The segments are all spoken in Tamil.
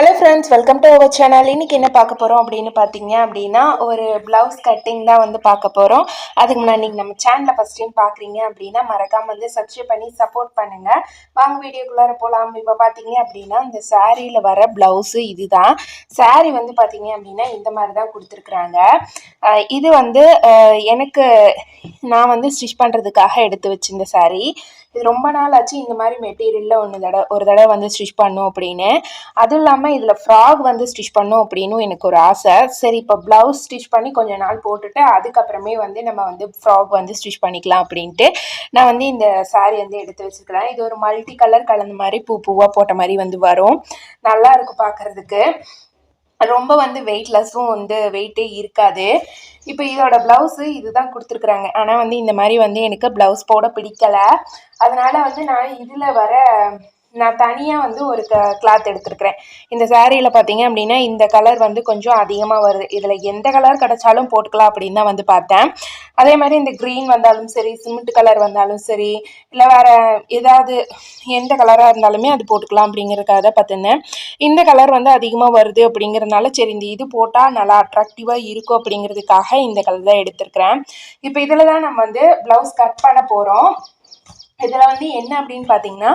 Hello friends welcome to our channel இன்றைக்கி என்ன பார்க்க போகிறோம் அப்படின்னு பார்த்தீங்க அப்படின்னா ஒரு ப்ளவுஸ் கட்டிங் தான் வந்து பார்க்க போகிறோம் அதுக்கு முன்னாடி நீங்கள் நம்ம சேனலை ஃபஸ்ட் டைம் பார்க்குறீங்க அப்படின்னா மறக்காமல் வந்து சப்ஸ்கிரைப் பண்ணி சப்போர்ட் பண்ணுங்கள் வாங்க வீடியோக்குள்ளார போகலாம் இப்போ பார்த்தீங்க அப்படின்னா இந்த சாரியில் வர ப்ளவுஸு இதுதான். Saree வந்து பார்த்தீங்க அப்படின்னா இந்த மாதிரி தான் கொடுத்துருக்குறாங்க. இது வந்து எனக்கு நான் வந்து ஸ்டிச் பண்ணுறதுக்காக எடுத்து வச்சிருந்த சாரீ இது ரொம்ப நாள் ஆச்சு இந்த மாதிரி மெட்டீரியலில் ஒன்று தடவை ஒரு தடவை வந்து ஸ்டிச் பண்ணும் அப்படின்னு. அதுவும் இல்லாமல் இதில் ஃப்ராக் வந்து ஸ்டிச் பண்ணும் அப்படின்னு எனக்கு ஒரு ஆசை. சரி இப்போ ப்ளவுஸ் ஸ்டிச் பண்ணி கொஞ்ச நாள் போட்டுட்டு அதுக்கப்புறமே வந்து நம்ம வந்து ஃப்ராக் வந்து ஸ்டிச் பண்ணிக்கலாம் அப்படின்ட்டு நான் வந்து இந்த சாரீ வந்து எடுத்து வச்சுருக்கிறேன். இது ஒரு மல்டி கலர் கலந்த மாதிரி பூ பூவாக போட்ட மாதிரி வந்து வரும். நல்லா இருக்கும் பார்க்குறதுக்கு. ரொம்ப வந்து வெயிட்லெஸ்ஸும் வந்து வெயிட்டே இருக்காது. இப்போ இதோட ப்ளவுஸு இதுதான் கொடுத்துருக்குறாங்க. ஆனால் வந்து இந்த மாதிரி வந்து எனக்கு ப்ளவுஸ் போட பிடிக்கலை. அதனால வந்து நான் இதில் வர நான் தனியாக வந்து ஒரு க கிளாத் எடுத்திருக்கிறேன். இந்த சாரியில் பார்த்தீங்க அப்படின்னா இந்த கலர் வந்து கொஞ்சம் அதிகமாக வருது. இதில் எந்த கலர் கிடச்சாலும் போட்டுக்கலாம் அப்படின்னு தான் வந்து பார்த்தேன். அதே மாதிரி இந்த க்ரீன் வந்தாலும் சரி சிமெண்ட் கலர் வந்தாலும் சரி இல்லை வேறு ஏதாவது எந்த கலராக இருந்தாலுமே அது போட்டுக்கலாம் அப்படிங்கிறதுக்காக தான் பார்த்துருந்தேன். இந்த கலர் வந்து அதிகமாக வருது அப்படிங்கிறதுனால சரி இந்த இது போட்டால் நல்லா அட்ராக்டிவாக இருக்கும் அப்படிங்கிறதுக்காக இந்த கலர் தான் எடுத்திருக்கிறேன். இப்போ இதில் தான் நம்ம வந்து ப்ளவுஸ் கட் பண்ண போகிறோம் இதில் வந்து என்ன அப்படின்னு பார்த்தீங்கன்னா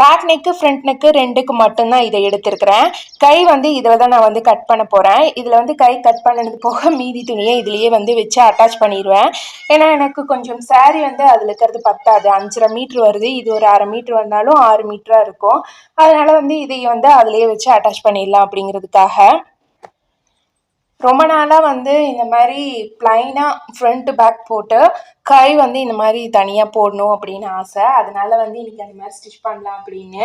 பேக் நெக்கு ஃப்ரண்ட் நெக்கு ரெண்டுக்கு மட்டும்தான் இதை எடுத்திருக்கிறேன். கை வந்து இதில் தான் நான் வந்து கட் பண்ண போகிறேன் இதில் வந்து கை கட் பண்ணது போக மீதி துணியை இதுலேயே வந்து வச்சு அட்டாச் பண்ணிடுவேன். ஏன்னா எனக்கு கொஞ்சம் saree வந்து அதில் இருக்கிறது பத்தாது. அஞ்சரை மீட்ரு வருது. இது ஒரு அரை மீட்ரு வந்தாலும் ஆறு மீட்டராக இருக்கும். அதனால் வந்து இதை வந்து அதிலேயே வச்சு அட்டாச் பண்ணிடலாம் அப்படிங்கிறதுக்காக. ரொம்ப நாளாக வந்து இந்த மாதிரி ப்ளைனாக ஃப்ரண்ட் பேக் போட்டு கை வந்து இந்த மாதிரி தனியாக போடணும் அப்படின்னு ஆசை. அதனால வந்து இன்றைக்கி அந்த மாதிரி ஸ்டிச் பண்ணலாம் அப்படின்னு.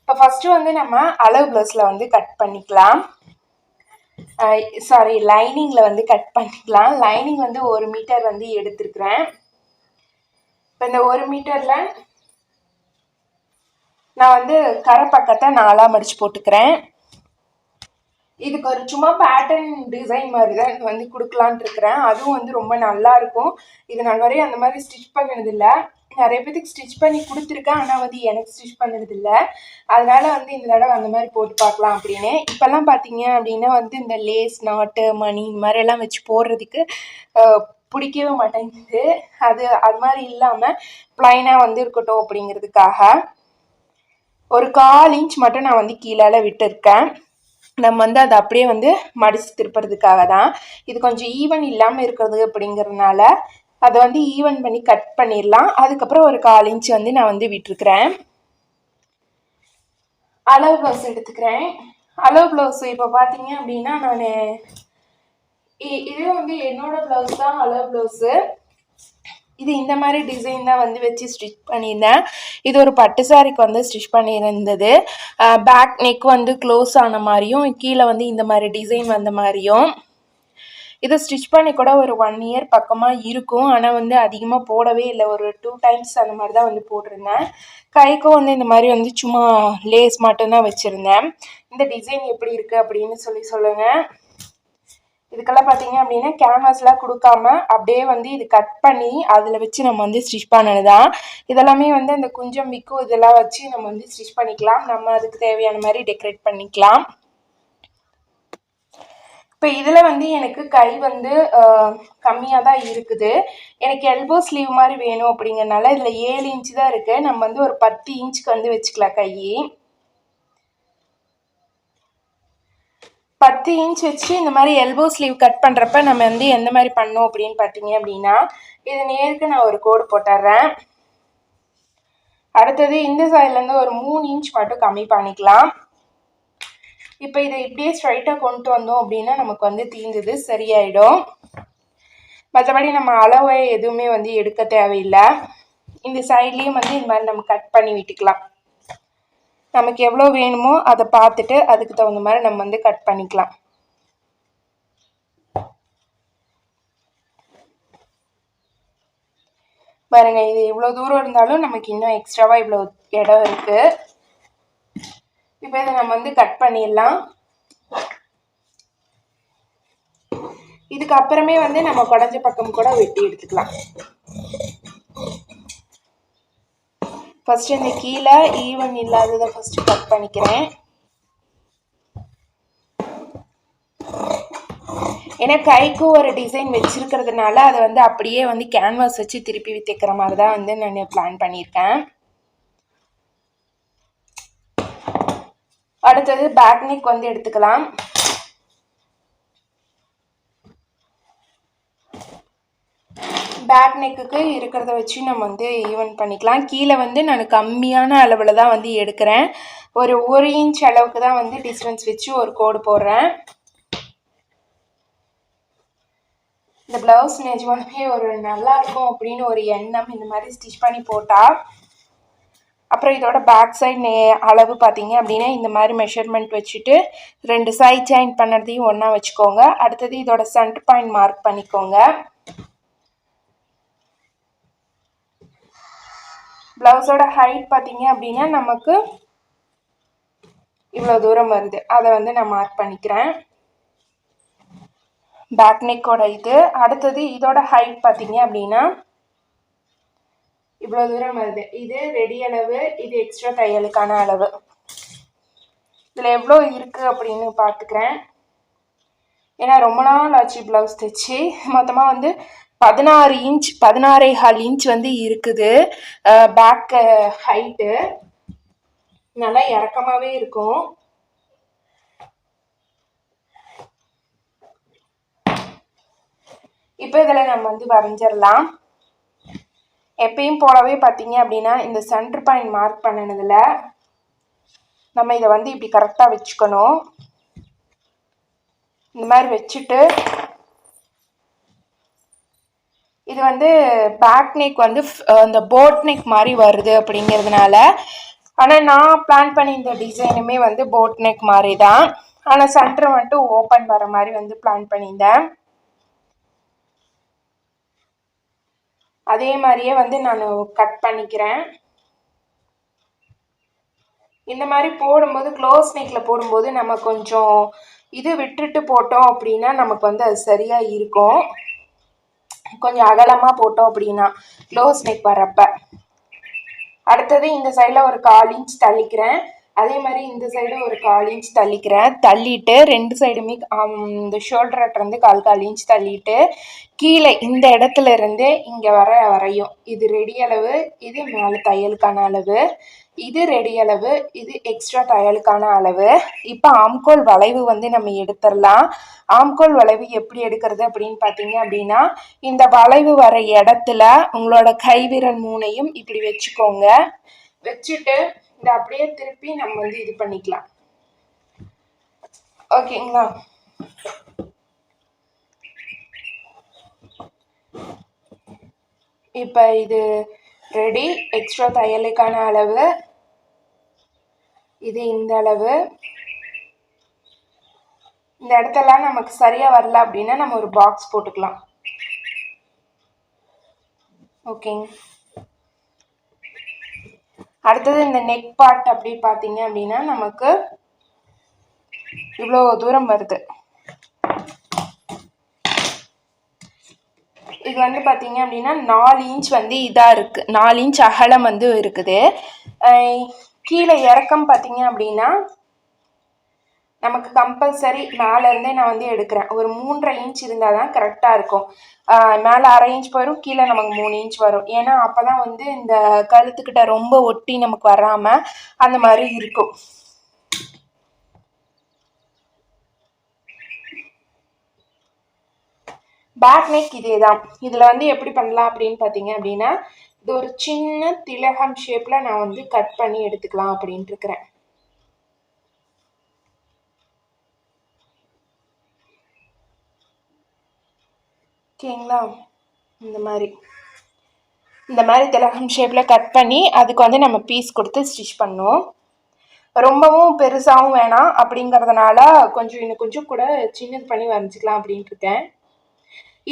இப்போ ஃபஸ்ட்டு வந்து நம்ம அளவு ப்ளவுஸில் வந்து கட் பண்ணிக்கலாம். சாரி லைனிங்கில் வந்து கட் பண்ணிக்கலாம். லைனிங் வந்து ஒரு மீட்டர் வந்து எடுத்துருக்குறேன். இப்போ இந்த ஒரு மீட்டரில் நான் வந்து கரை பக்கத்தை நாலாக மடித்து போட்டுக்கிறேன். இதுக்கு ஒரு சும்மா பேட்டர்ன் டிசைன் மாதிரி தான் இது வந்து கொடுக்கலான்ட்டு இருக்கிறேன். அதுவும் வந்து ரொம்ப நல்லா இருக்கும். இது நான் வரையும் அந்த மாதிரி ஸ்டிச் பண்ணதில்லை. நிறைய பேத்துக்கு ஸ்டிச் பண்ணி கொடுத்துருக்கேன். ஆனால் வந்து எனக்கு ஸ்டிச் பண்ணதில்ல. அதனால வந்து இந்த தடவை அந்த மாதிரி போட்டு பார்க்கலாம் அப்படின்னு. இப்போல்லாம் பார்த்தீங்க அப்படின்னா வந்து இந்த லேஸ் நாட்டு மணி இந்த மாதிரி எல்லாம் வச்சு போடுறதுக்கு பிடிக்கவே மாட்டேங்குது. அது அது மாதிரி இல்லாமல் ப்ளைனாக வந்து இருக்கட்டும் அப்படிங்கிறதுக்காக ஒரு கால் இன்ச் மட்டும் நான் வந்து கீழே விட்டுருக்கேன். நம்ம வந்து அதை அப்படியே வந்து மடித்து திருப்புறதுக்காக தான் இது கொஞ்சம் ஈவன் இல்லாமல் இருக்கிறது அப்படிங்கிறதுனால அதை வந்து ஈவன் பண்ணி கட் பண்ணிடலாம் அதுக்கப்புறம் ஒரு கால் இன்ச் வந்து நான் வந்து விட்டுருக்குறேன். அளவு ப்ளவுஸ் எடுத்துக்கிறேன். அளவு ப்ளவுஸ் இப்போ பார்த்தீங்க அப்படின்னா நான் இதே வந்து என்னோட ப்ளவுஸ் தான் அளவு ப்ளவுஸு இது இந்த மாதிரி டிசைன் தான் வந்து வச்சு ஸ்டிச் பண்ணியிருந்தேன். இது ஒரு பட்டு சாரிக்கு வந்து ஸ்டிச் பண்ணியிருந்தது. பேக் நெக் வந்து க்ளோஸ் ஆன மாதிரியும் கீழே வந்து இந்த மாதிரி டிசைன் வந்த மாதிரியும். இதை ஸ்டிச் பண்ணி கூட ஒரு ஒன் இயர் பக்கமாக இருக்கும். ஆனால் வந்து அதிகமாக போடவே இல்லை. ஒரு டூ டைம்ஸ் அந்த மாதிரி தான் வந்து போட்டிருந்தேன். கைக்கும் வந்து இந்த மாதிரி வந்து சும்மா லேஸ் மட்டும்தான் வச்சுருந்தேன். இந்த டிசைன் எப்படி இருக்குது அப்படின்னு சொல்லி சொல்லுங்கள் இதுக்கெல்லாம் பார்த்தீங்க அப்படின்னா கேன்வாஸ்லாம் கொடுக்காம அப்படியே வந்து இது கட் பண்ணி அதில் வச்சு நம்ம வந்து ஸ்டிச் பண்ணது தான் இதெல்லாமே வந்து அந்த குஞ்சம் விக்கும் இதெல்லாம் வச்சு நம்ம வந்து ஸ்டிச் பண்ணிக்கலாம். நம்ம அதுக்கு தேவையான மாதிரி டெக்கரேட் பண்ணிக்கலாம். இப்போ இதில் வந்து எனக்கு கை வந்து கம்மியாக தான் இருக்குது. எனக்கு எல்போ ஸ்லீவ் மாதிரி வேணும் அப்படிங்கிறனால இதில் ஏழு இன்ச்சு தான் இருக்குது நம்ம வந்து ஒரு பத்து இன்ச்சுக்கு வந்து வச்சுக்கலாம் கை பத்து இன்ச் வச்சு இந்த மாதிரி எல்போ ஸ்லீவ் கட் பண்ணுறப்ப நம்ம வந்து எந்த மாதிரி பண்ணோம் அப்படின்னு பார்த்தீங்க அப்படின்னா இது நேருக்கு நான் ஒரு கோடு போட்டுடுறேன் அடுத்தது இந்த சைட்லேருந்து ஒரு மூணு இன்ச் மட்டும் கம்மி பண்ணிக்கலாம். இப்போ இதை இப்படியே ஸ்ட்ரைட்டாக கொண்டு வந்தோம் அப்படின்னா நமக்கு வந்து தீர்ந்தது சரியாயிடும். மற்றபடி நம்ம அளவை எதுவுமே வந்து எடுக்க தேவையில்லை. இந்த சைட்லேயும் வந்து இந்த மாதிரி நம்ம கட் பண்ணி விட்டுக்கலாம். நமக்கு எவ்வளோ வேணுமோ அதை பார்த்துட்டு அதுக்கு தகுந்த மாதிரி நம்ம வந்து கட் பண்ணிக்கலாம். பாருங்க இது இவ்வளோ தூரம் இருந்தாலும் நமக்கு இன்னும் எக்ஸ்ட்ராவாக இவ்வளோ இடம் இருக்குது இப்போ இதை நம்ம வந்து கட் பண்ணிடலாம். இதுக்கப்புறமே வந்து நம்ம குடஞ்ச பக்கம் கூட வெட்டி எடுத்துக்கலாம். ஃபஸ்ட்டு இந்த கீழே ஈவன் இல்லாததை ஃபஸ்ட்டு கட் பண்ணிக்கிறேன். ஏன்னா கைக்கு ஒரு டிசைன் வச்சுருக்கிறதுனால அதை வந்து அப்படியே வந்து கேன்வாஸ் வச்சு திருப்பி தைக்கிற மாதிரி தான் வந்து நான் பிளான் பண்ணியிருக்கேன். அடுத்தது பேக்னிக் வந்து எடுத்துக்கலாம். பேக் நெக்குக்கு இருக்கிறத வச்சு நம்ம வந்து ஈவன் பண்ணிக்கலாம். கீழே வந்து நான் கம்மியான அளவில் தான் வந்து எடுக்கிறேன். ஒரு ஒரு இன்ச் அளவுக்கு தான் வந்து டிஸ்டன்ஸ் வச்சு ஒரு கோடு போடுறேன். இந்த ப்ளவுஸ் நிஜமாலுமே ஒரு நல்லா இருக்கும் அப்படின்னு ஒரு எண்ணம் இந்த மாதிரி ஸ்டிச் பண்ணி போட்டால் அப்புறம் இதோட பேக் சைட் நே அளவு பார்த்தீங்க அப்படின்னா இந்த மாதிரி மெஷர்மெண்ட் வச்சுட்டு ரெண்டு சைட் ஜாயின் பண்ணுறதையும் ஒன்றா வச்சுக்கோங்க. அடுத்தது இதோட சென்டர் பாயிண்ட் மார்க் பண்ணிக்கோங்க. ப்ளவுஸோட ஹைட் பார்த்தீங்க அப்படின்னா நமக்கு இவ்வளோ தூரம் வருது. அதை வந்து நான் மார்க் பண்ணிக்கிறேன். பேக் நெக்கோட இது. அடுத்தது இதோட ஹைட் பார்த்தீங்க அப்படின்னா இவ்வளோ தூரம் வருது. இது ரெடி அளவு இது எக்ஸ்ட்ரா தையலுக்கான அளவு. இதில் எவ்வளோ இருக்குது அப்படின்னு பார்த்துக்கிறேன். ஏன்னா ரொம்ப நாள் ஆச்சு ப்ளவுஸ் தைச்சி. மொத்தமாக வந்து பதினாறு இன்ச் பதினாறே கால் இன்ச் வந்து இருக்குது. பேக் ஹைட்டு நல்லா இறக்கமாகவே இருக்கும். இப்போ இதில் நம்ம வந்து வரைஞ்சிடலாம் எப்பயும் போலவே பார்த்தீங்க அப்படின்னா இந்த சென்டர் பாயிண்ட் மார்க் பண்ணினதில் நம்ம இதை வந்து இப்படி கரெக்டாக வச்சுக்கணும். இந்த மாதிரி வச்சுட்டு இது வந்து பேக் நெக் வந்து அந்த போட் நெக் மாதிரி வருது அப்படிங்கிறதுனால. ஆனால் நான் பிளான் பண்ணி இந்த டிசைனுமே வந்து போட் நெக் மாதிரி தான் ஆனால் சென்டர் வந்துட்டு ஓப்பன் வர மாதிரி வந்து பிளான் பண்ணியிருந்தேன். அதே மாதிரியே வந்து நான் கட் பண்ணிக்கிறேன். இந்த மாதிரி போடும்போது க்ளோஸ் நெக்கில் போடும்போது நம்ம கொஞ்சம் இது விட்டுட்டு போட்டோம் அப்படின்னா நமக்கு வந்து அது சரியாக இருக்கும். கொஞ்சம் அகலமாக போட்டோம் அப்படின்னா க்ளோஸ் நெக் வர்றப்ப. அடுத்தது இந்த சைடில் ஒரு கால் இன்ச் தள்ளிக்கிறேன். அதே மாதிரி இந்த சைடு ஒரு கால் இன்ச் தள்ளிக்கிறேன். தள்ளிட்டு ரெண்டு சைடுமே இந்த ஷோல்டர் இருந்து கால் கால் இன்ச் தள்ளிட்டு கீழே இந்த இடத்துல இருந்து இங்கே வர வரையும். இது ரெடி அளவு இது மேலே தையலுக்கான அளவு இது ரெடி அளவு இது எக்ஸ்ட்ரா தையலுக்கான அளவு. இப்போ ஆம்கோல் வளைவு வந்து நம்ம எடுத்துடலாம். ஆம்கோல் வளைவு எப்படி எடுக்கிறது அப்படின்னு பார்த்தீங்க அப்படின்னா இந்த வளைவு வர இடத்துல உங்களோட கைவிரல் மூனையும் இப்படி வச்சுக்கோங்க. வச்சுட்டு இதை அப்படியே திருப்பி நம்ம வந்து இது பண்ணிக்கலாம். ஓகேங்களா? இப்போ இது ரெடி எக்ஸ்ட்ரா தையலுக்கான அளவு. இது இந்த அளவு. இந்த இடத்தெல்லாம் நமக்கு சரியாக வரல அப்படின்னா நம்ம ஒரு பாக்ஸ் போட்டுக்கலாம். ஓகேங்க. அடுத்தது இந்த நெக் பார்ட் அப்படி பார்த்தீங்க அப்படின்னா நமக்கு இவ்வளோ தூரம் வருது. இது வந்து பார்த்தீங்க அப்படின்னா நாலு இன்ச் வந்து இதாக இருக்குது நாலு இன்ச் அகலம் வந்து இருக்குது. கீழே இறக்கம் பார்த்தீங்க அப்படின்னா நமக்கு கம்பல்சரி மேலேருந்தே நான் வந்து எடுக்கிறேன். ஒரு மூன்றரை இன்ச் இருந்தால் தான் கரெக்டாக இருக்கும் மேலே அரை இன்ச் வரும் கீழே நமக்கு மூணு இன்ச் வரும். ஏன்னா அப்போ தான் வந்து இந்த கழுத்துக்கிட்ட ரொம்ப ஒட்டி நமக்கு வராமல் அந்த மாதிரி இருக்கும். பேக் நெக் இதே தான் இதில் வந்து எப்படி பண்ணலாம் அப்படின்னு பார்த்தீங்க அப்படின்னா இது ஒரு சின்ன திலகம் ஷேப்பில் நான் வந்து கட் பண்ணி எடுத்துக்கலாம் அப்படின்ட்டு இருக்கிறேன். ஓகேங்களா? இந்த மாதிரி. இந்த மாதிரி திலகம் ஷேப்பில் கட் பண்ணி அதுக்கு வந்து நம்ம பீஸ் கொடுத்து ஸ்டிச் பண்ணும் ரொம்பவும் பெருசாகவும் வேணாம். அப்படிங்கிறதுனால கொஞ்சம் இன்னும் கொஞ்சம் கூட சின்னது பண்ணி வரைஞ்சிக்கலாம் அப்படின்ட்டு இருக்கேன்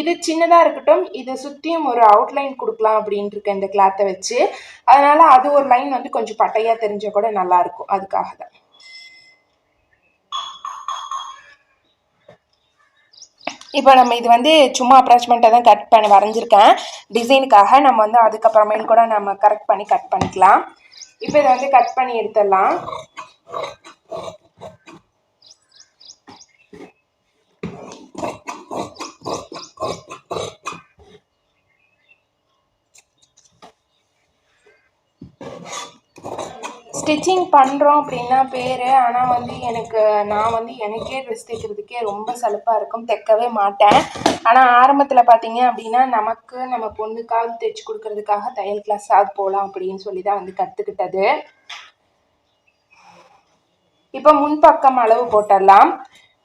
இது சின்னதாக இருக்கட்டும் இதை சுற்றியும் ஒரு அவுட்லைன் கொடுக்கலாம் அப்படின்ட்டு இருக்கேன் இந்த கிளாத்தை வச்சு. அதனால் அது ஒரு லைன் வந்து கொஞ்சம் பட்டையாக தெரிஞ்சால் கூட நல்லாயிருக்கும் அதுக்காக தான் இப்போ நம்ம இது வந்து சும்மா அப்ராச்மெண்ட்டாக தான் கட் பண்ணி வரைஞ்சிருக்கேன். டிசைனுக்காக நம்ம வந்து அதுக்கப்புறமேல் கூட நம்ம கரெக்ட் பண்ணி கட் பண்ணிக்கலாம். இப்போ இதை வந்து கட் பண்ணி எடுத்துடலாம். ஸ்டிச்சிங் பண்ணுறோம் அப்படின்னா பேர். ஆனால் வந்து எனக்கு நான் வந்து எனக்கே ட்ரெஸ் தைக்கிறதுக்கே ரொம்ப சலுப்பாக இருக்கும். தைக்கவே மாட்டேன். ஆனால் ஆரம்பத்தில் பார்த்தீங்க அப்படின்னா நமக்கு நம்ம பொண்ணுக்காக தைச்சி கொடுக்கறதுக்காக தையல் கிளாஸ் அது போகலாம் அப்படின்னு சொல்லி தான் வந்து கற்றுக்கிட்டது இப்போ முன்பக்கம் அளவு போட்டுடலாம்.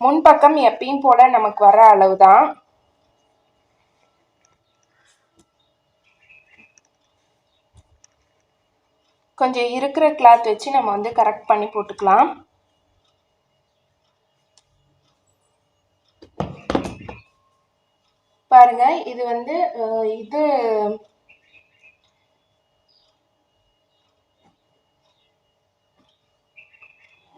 முன்பக்கம் எப்பயும் போல் நமக்கு வர அளவு தான். கொஞ்சம் இருக்கிற கிளாத் வச்சு நம்ம வந்து கரெக்ட் பண்ணி போட்டுக்கலாம். பாருங்க இது வந்து இது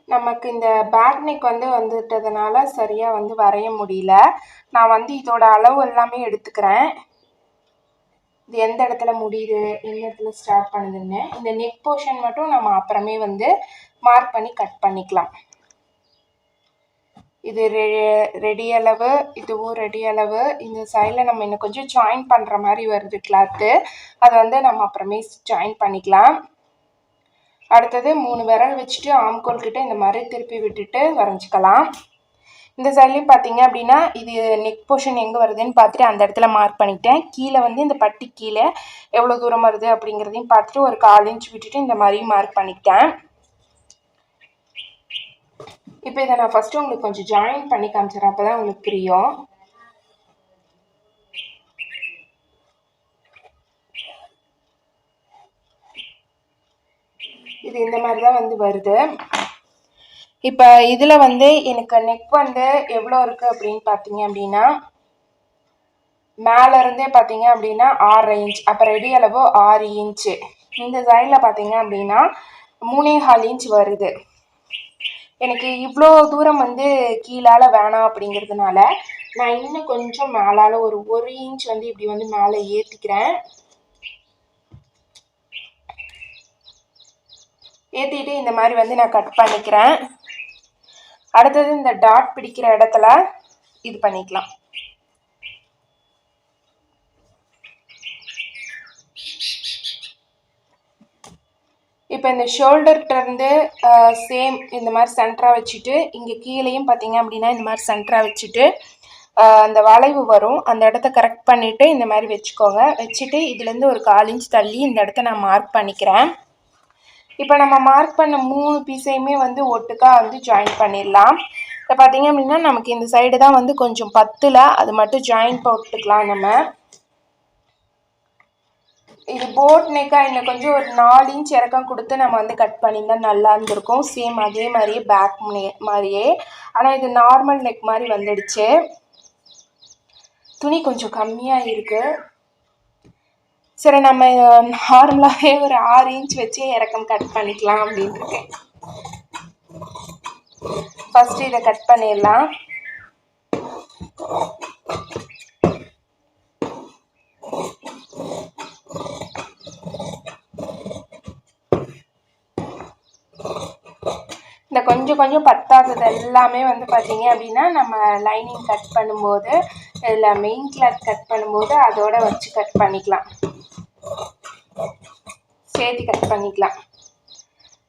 நமக்கு இந்த பேக் நெக் வந்து வந்துட்டதுனால சரியாக வந்து வரைய முடியல. நான் வந்து இதோட அளவு எல்லாமே எடுத்துக்கிறேன். இது எந்த இடத்துல முடியுது எந்த இடத்துல ஸ்டார்ட் பண்ணுதுன்னு இந்த நெக் போர்ஷன் மட்டும் நம்ம அப்புறமே வந்து மார்க் பண்ணி கட் பண்ணிக்கலாம். இது ரெடி அளவு இதுவும் ரெடி அளவு. இந்த சைடில் நம்ம இன்னும் கொஞ்சம் ஜாயின் பண்ணுற மாதிரி வருது கிளாத்து அதை வந்து நம்ம அப்புறமே ஜாயின் பண்ணிக்கலாம். அடுத்தது மூணு விரல் வச்சுட்டு ஆம்கோல் கிட்ட இந்த மாதிரி திருப்பி விட்டுட்டு வரைஞ்சிக்கலாம். இந்த சைட்லேயும் பார்த்தீங்க அப்படின்னா இது நெக் போர்ஷன் எங்கே வருதுன்னு பார்த்துட்டு அந்த இடத்துல மார்க் பண்ணிட்டேன். கீழே வந்து இந்த பட்டி கீழே எவ்வளோ தூரம் வருது அப்படிங்கிறதையும் பார்த்துட்டு ஒரு கால் இன்ச் விட்டுட்டு இந்த மாதிரி மார்க் பண்ணிக்கிட்டேன். இப்போ இதை நான் ஃபஸ்ட்டு உங்களுக்கு கொஞ்சம் ஜாயின் பண்ணி காமிச்சிடறேன். அப்போ தான் உங்களுக்கு புரியும். இது இந்த மாதிரி தான் வந்து வருது. இப்போ இதில் வந்து எனக்கு நெக் வந்து எவ்வளோ இருக்குது அப்படின்னு பார்த்தீங்க அப்படின்னா மேலே இருந்தே பார்த்தீங்க அப்படின்னா ஆறு இன்ச் அப்போ ரெடி அளவு ஆறு இன்ச்சு இந்த சைடில் பார்த்தீங்க அப்படின்னா மூணே ஹால் இன்ச் வருது. எனக்கு இவ்வளோ தூரம் வந்து கீழால் வேணாம் அப்படிங்கிறதுனால நான் இன்னும் கொஞ்சம் மேலால் ஒரு ஒரு இன்ச் வந்து இப்படி வந்து மேலே ஏற்றிக்கிறேன் ஏற்றிட்டு இந்த மாதிரி வந்து நான் கட் பண்ணிக்கிறேன். அடுத்தது இந்த டாட் பிடிக்கிற இடத்துல இது பண்ணிக்கலாம். இப்போ இந்த ஷோல்டர்கிட்ட இருந்து சேம் இந்த மாதிரி சென்டராக வச்சுட்டு இங்கே கீழேயும் பார்த்தீங்க அப்படின்னா இந்த மாதிரி சென்டராக வச்சுட்டு அந்த வளைவு வரும். அந்த இடத்த கரெக்ட் பண்ணிவிட்டு இந்த மாதிரி வச்சுக்கோங்க. வச்சுட்டு இதுலேருந்து ஒரு கால் இன்ச் தள்ளி இந்த இடத்த நான் மார்க் பண்ணிக்கிறேன். இப்போ நம்ம மார்க் பண்ண மூணு பீஸையுமே வந்து ஒட்டுக்காக வந்து ஜாயின் பண்ணிடலாம். இப்போ பார்த்தீங்க அப்படின்னா நமக்கு இந்த சைடு தான் வந்து கொஞ்சம் பத்தில் அது மட்டும் ஜாயின் போட்டுக்கலாம் நம்ம. இது போட் நெக்காக இன்னும் கொஞ்சம் ஒரு நாலு இன்ச் இறக்கம் கொடுத்து நம்ம வந்து கட் பண்ணியிருந்தா நல்லா இருந்திருக்கும். சேம் அதே மாதிரியே பேக் மாதிரியே. ஆனால் இது நார்மல் நெக் மாதிரி வந்துடுச்சு. துணி கொஞ்சம் கம்மியாக இருக்குது சரி நம்ம நார்மலாகவே ஒரு ஆறு இன்ச் வச்சு இறக்கம் கட் பண்ணிக்கலாம் அப்படின்னு இருக்கேன் ஃபஸ்ட்டு இதை கட் பண்ணிடலாம். இந்த கொஞ்சம் கொஞ்சம் பத்தாதது எல்லாமே வந்து பார்த்தீங்க அப்படின்னா நம்ம லைனிங் கட் பண்ணும்போது இதில் மெயின் கிளாத் கட் பண்ணும்போது அதோட வச்சு கட் பண்ணிக்கலாம். சேர்த்து கட் பண்ணிக்கலாம்.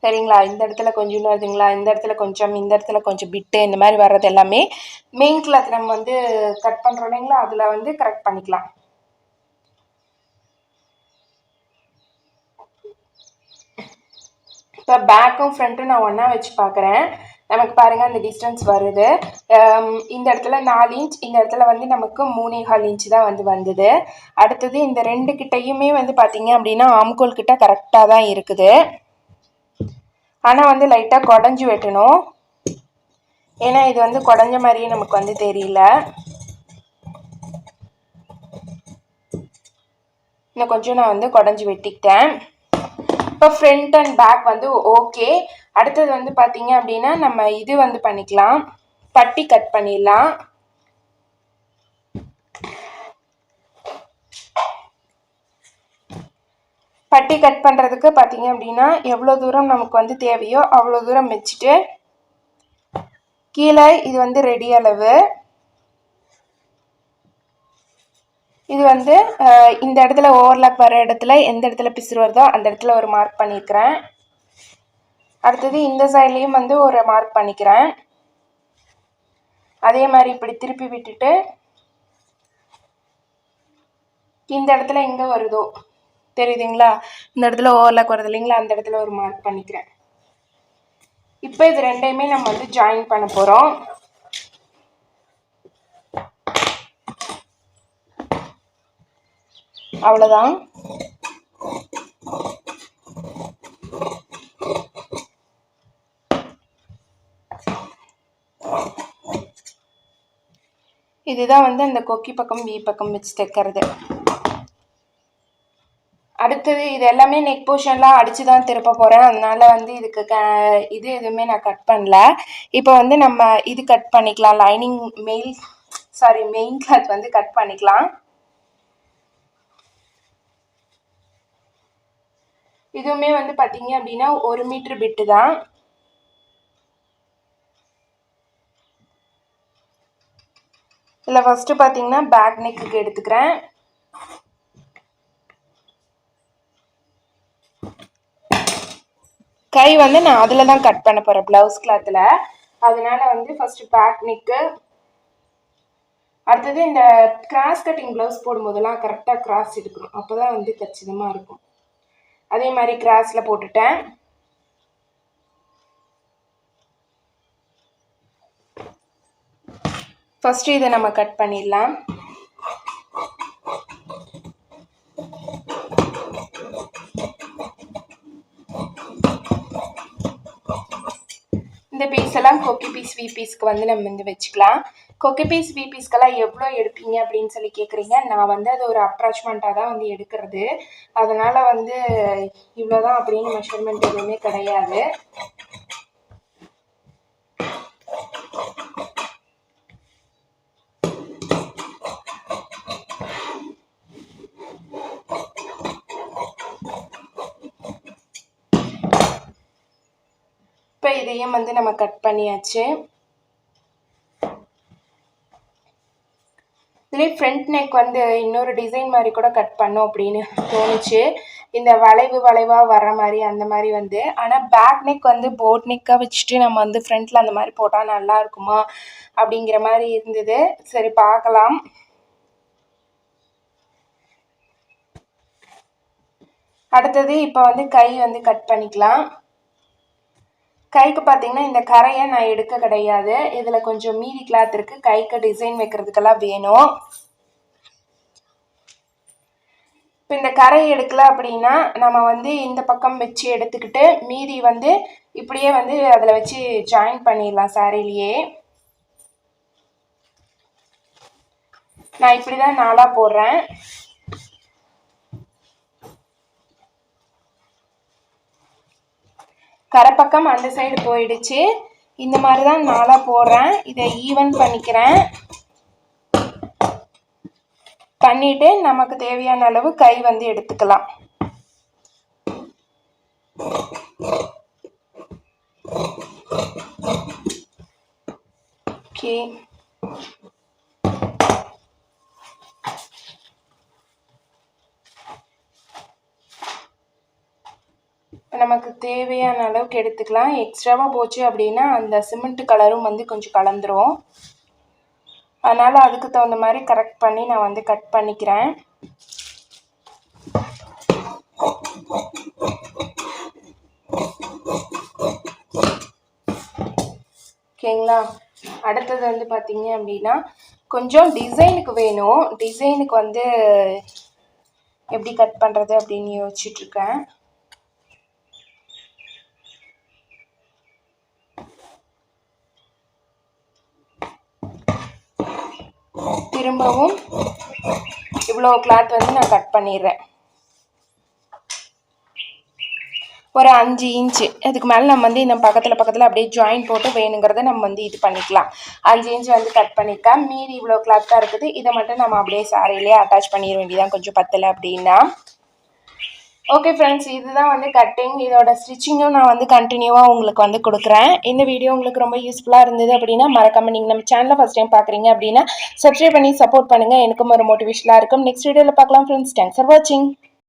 சரிங்களா? இந்த இடத்துல கொஞ்சம் வருதுங்களா இந்த இடத்துல கொஞ்சம் இந்த இடத்துல கொஞ்சம் பிட்டு இந்த மாதிரி வர்றது எல்லாமே மெயின் கிளாத் நம்ம வந்து கட் பண்ணுறோம் இல்லைங்களா? அதில் வந்து கரெக்ட் பண்ணிக்கலாம். இப்போ பேக்கும் ஃப்ரண்ட்டும் நான் ஒன்றா வச்சு பார்க்குறேன். நமக்கு பாருங்கள் அந்த டிஸ்டன்ஸ் வருது. இந்த இடத்துல நாலு இன்ச் இந்த இடத்துல வந்து நமக்கு மூணே கால் இன்ச் தான் வந்து வந்தது. அடுத்தது இந்த ரெண்டு கிட்டையுமே வந்து பார்த்தீங்க அப்படின்னா ஆம்கோல் கிட்ட கரெக்டாக தான் இருக்குது. ஆனால் வந்து லைட்டாக குடஞ்சி வெட்டணும். ஏன்னா இது வந்து குடஞ்ச மாதிரியே நமக்கு வந்து தெரியல. இன்னும் கொஞ்சம் நான் வந்து குடஞ்சி வெட்டிக்கிட்டேன். இப்போ ஃப்ரண்ட் அண்ட் பேக் வந்து ஓகே அடுத்தது வந்து பார்த்தீங்க அப்படின்னா நம்ம இது வந்து பண்ணிக்கலாம். பட்டி கட் பண்ணிடலாம். பட்டி கட் பண்ணுறதுக்கு பார்த்தீங்க அப்படின்னா எவ்வளோ தூரம் நமக்கு வந்து தேவையோ அவ்வளோ தூரம் வச்சுட்டு கீழே இது வந்து ரெடி அளவு. இது வந்து இந்த இடத்துல ஓவர்லாக் வர இடத்துல எந்த இடத்துல பிசுறு வருதோ அந்த இடத்துல ஒரு மார்க் பண்ணியிருக்கிறேன் அடுத்தது இந்த சைட்லேயும் வந்து ஒரு மார்க் பண்ணிக்கிறேன். அதே மாதிரி இப்படி திருப்பி விட்டுட்டு இந்த இடத்துல எங்கே வருதோ? தெரியுதுங்களா? இந்த இடத்துல ஓவர்லாக் வருது இல்லைங்களா? அந்த இடத்துல ஒரு மார்க் பண்ணிக்கிறேன். இப்போ இது ரெண்டையுமே நம்ம வந்து ஜாயின் பண்ண போகிறோம் அவ்வளோதான் இதுதான் வந்து அந்த கொக்கி பக்கம் வி பக்கம் வச்சு தைக்கிறது. அடுத்தது இது எல்லாமே நெக் போர்ஷன்லாம் அடித்து தான் திருப்ப போகிறேன் அதனால வந்து இதுக்கு க இது எதுவுமே நான் கட் பண்ணல. இப்போ வந்து நம்ம இது கட் பண்ணிக்கலாம். Lining mail sorry main cloth வந்து கட் பண்ணிக்கலாம். இதுவுமே வந்து பார்த்தீங்க அப்படின்னா ஒரு மீட்ரு பிட்டு தான். இதில் ஃபஸ்ட்டு பார்த்தீங்கன்னா பேக் நெக்குக்கு எடுத்துக்கிறேன். கை வந்து நான் அதில் தான் கட் பண்ண போகிறேன் ப்ளவுஸ் கிளாத்தில் அதனால வந்து ஃபஸ்ட்டு பேக் நெக்கு அடுத்தது இந்த கிராஸ் கட்டிங் ப்ளவுஸ் போடும்போதெல்லாம் கரெக்டாக கிராஸ் எடுக்கணும். அப்போ தான் வந்து கச்சிதமாக இருக்கும். அதே மாதிரி கிராஸில் போட்டுட்டேன். ஃபஸ்ட்டு இதை நம்ம கட் பண்ணிடலாம். இந்த பீஸ் எல்லாம் கொக்கி பீஸ் வி பீஸ்க்கு வந்து நம்ம வந்து வச்சுக்கலாம். கொக்கி பீஸ் வி பீஸ்க்கெல்லாம் எவ்வளோ எடுப்பீங்க அப்படின்னு சொல்லி கேட்குறீங்க நான் வந்து அது ஒரு அப்ராச்மெண்ட்டாக தான் வந்து எடுக்கிறது. அதனால் வந்து இவ்வளோ தான் அப்படின்னு மெஷர்மெண்ட் எதுவுமே கிடையாது இப்போ இதையும் வந்து நம்ம கட் பண்ணியாச்சு. இதுலேயே ஃப்ரண்ட் நெக் வந்து இன்னொரு டிசைன் மாதிரி கூட கட் பண்ணோம் அப்படின்னு தோணுச்சு. இந்த வளைவு வளைவாக வர மாதிரி அந்த மாதிரி வந்து. ஆனால் பேக் நெக் வந்து போட் நெக்காக வச்சுட்டு நம்ம வந்து ஃப்ரண்ட்டில் அந்த மாதிரி போட்டால் நல்லா இருக்குமா அப்படிங்கிற மாதிரி இருந்தது. சரி பார்க்கலாம். அடுத்தது இப்போ வந்து கை வந்து கட் பண்ணிக்கலாம். கைக்கு பார்த்தீங்கன்னா இந்த கரையை நான் எடுக்க கிடையாது. இதில் கொஞ்சம் மீதி கிளாத் இருக்குது கைக்கு டிசைன் வைக்கிறதுக்கெல்லாம் வேணும். இப்போ இந்த கரை எடுக்கல அப்படின்னா நம்ம வந்து இந்த பக்கம் வச்சு எடுத்துக்கிட்டு மீதி வந்து இப்படியே வந்து அதில் வச்சு ஜாயின் பண்ணிடலாம் சாரிலேயே நான் இப்படி தான் நாளாக போடுறேன். கரைப்பக்கம் அந்த சைடு போயிடுச்சு. இந்த மாதிரி தான் நாளாக போடுறேன். இதை ஈவன் பண்ணிக்கிறேன். பண்ணிவிட்டு நமக்கு தேவையான அளவு கை வந்து எடுத்துக்கலாம். ஓகே நமக்கு தேவையான அளவுக்கு எடுத்துக்கலாம். எக்ஸ்ட்ராவாக போச்சு அப்படின்னா அந்த சிமெண்ட் கலரும் வந்து கொஞ்சம் கலந்துரும். அதனால் அதுக்கு தகுந்த மாதிரி கரெக்ட் பண்ணி நான் வந்து கட் பண்ணிக்கிறேன். ஓகேங்களா அடுத்தது வந்து பார்த்தீங்க அப்படின்னா கொஞ்சம் டிசைனுக்கு வேணும். டிசைனுக்கு வந்து எப்படி கட் பண்ணுறது அப்படின்னு யோசிச்சுட்ருக்கேன் திரும்பவும் இவ்வளோ கிளாத் வந்து நான் கட் பண்ணிடுறேன். ஒரு அஞ்சு இன்ச்சு அதுக்கு மேலே நம்ம வந்து இந்த பக்கத்தில் பக்கத்தில் அப்படியே ஜாயின் போட்டு வேணுங்கிறத நம்ம வந்து இது பண்ணிக்கலாம். அஞ்சு இன்ச்சு வந்து கட் பண்ணிக்கலாம் மீதி இவ்வளோ கிளாத் தான் இருக்குது. இதை மட்டும் நம்ம அப்படியே சாரியிலே அட்டாச் பண்ணிட வேண்டியதான் கொஞ்சம் பத்தலை அப்படின்னா. ஓகே ஃப்ரெண்ட்ஸ் இதுதான் வந்து கட்டிங் இதோட ஸ்டிச்சிங்கும் நான் வந்து கண்டினியூவாக உங்களுக்கு வந்து கொடுக்குறேன். இந்த வீடியோ உங்களுக்கு ரொம்ப யூஸ்ஃபுல்லாக இருந்தது அப்படின்னா மறக்காம நீங்கள் நம்ம சேனலை ஃபஸ்ட் டைம் பார்க்குறீங்க அப்படின்னா சப்ஸ்கிரைப் பண்ணி சப்போர்ட் பண்ணுங்கள் எனக்கும் ஒரு மோட்டிவேஷனாக இருக்கும். நெக்ஸ்ட் வீடியோவில் பார்க்கலாம் ஃப்ரெண்ட்ஸ் தேங்க்ஸ் ஃபார் வாட்சிங்